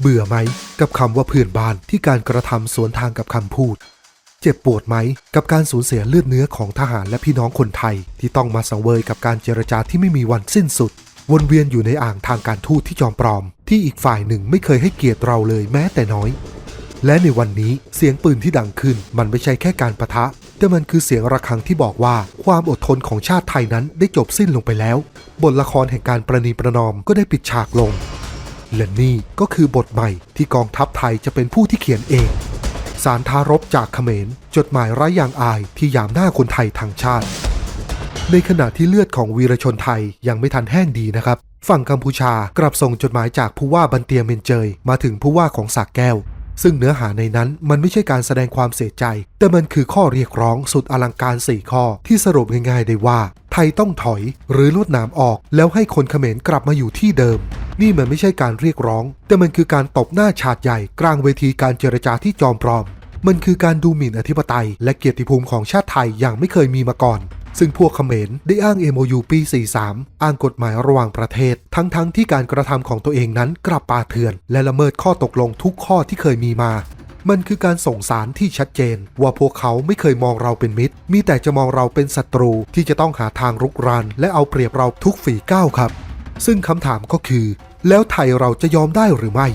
เบื่อไหมกับคำว่าเพื่อนบ้านที่การกระทำสวนทางกับคำพูด เจ็บปวดไหมกับการสูญเสียเลือดเนื้อของทหารและพี่น้องคนไทย ที่ต้องมาสังเวยกับการเจรจาที่ไม่มีวันสิ้นสุด วนเวียนอยู่ในอ่างทางการทูตที่จอมปลอม ที่อีกฝ่ายหนึ่งไม่เคยให้เกียรติเราเลยแม้แต่น้อย และในวันนี้เสียงปืนที่ดังขึ้น มันไม่ใช่แค่การประทะ แต่มันคือเสียงระฆังที่บอกว่าความอดทนของชาติไทยนั้นได้จบสิ้นลงไปแล้ว บทละครแห่งการประนีประนอมก็ได้ปิดฉากลง และนี่ก็คือบทใหม่ที่กองทัพไทยจะเป็นผู้ที่เขียนเอง สารทารบจากเขมร จดหมายไร้ย่างอายที่ยามหน้าคนไทยทางชาติ ในขณะที่เลือดของวีรชนไทยยังไม่ทันแห้งดีนะครับ ฝั่งกัมพูชากลับส่งจดหมายจากผู้ว่าบันเตียเมนเจย มาถึงผู้ว่าของสากแก้ว ซึ่งเนื้อหาในนั้นมันไม่ใช่การแสดงความเสียใจ แต่มันคือข้อเรียกร้องสุดอลังการ4ข้อที่สรุปง่ายๆได้ว่า ทยต้องถอยหรือลดน้ำออก แล้วให้คนเขมรกลับมาอยู่ที่เดิม นี่มันไม่ใช่การเรียกร้อง แต่มันคือการตบหน้าฉาดใหญ่กลางเวทีการเจรจาที่จอมปลอม มันคือการดูหมิ่นอธิปไตย และเกียรติภูมิของชาติไทยอย่างไม่เคยมีมาก่อน ซึ่งพวกเขมรได้อ้าง MOU ปี 43 อ้างกฎหมายระหว่างประเทศ ทั้งๆทที่การกระทำของตัวเองนั้นกลับป่าเถื่อน และละเมิดข้อตกลงทุกข้อที่เคยมีมา มันคือการส่งสารที่ชัดเจน ว่าพวกเขาไม่เคยมองเราเป็นมิตร มีแต่จะมองเราเป็นศัตรูที่จะต้องหาทางรุกรานและเอาเปรียบเราทุกฝีก้าวครับ ซึ่งคำถามก็คือ แล้วไทยเราจะยอมได้หรือไม่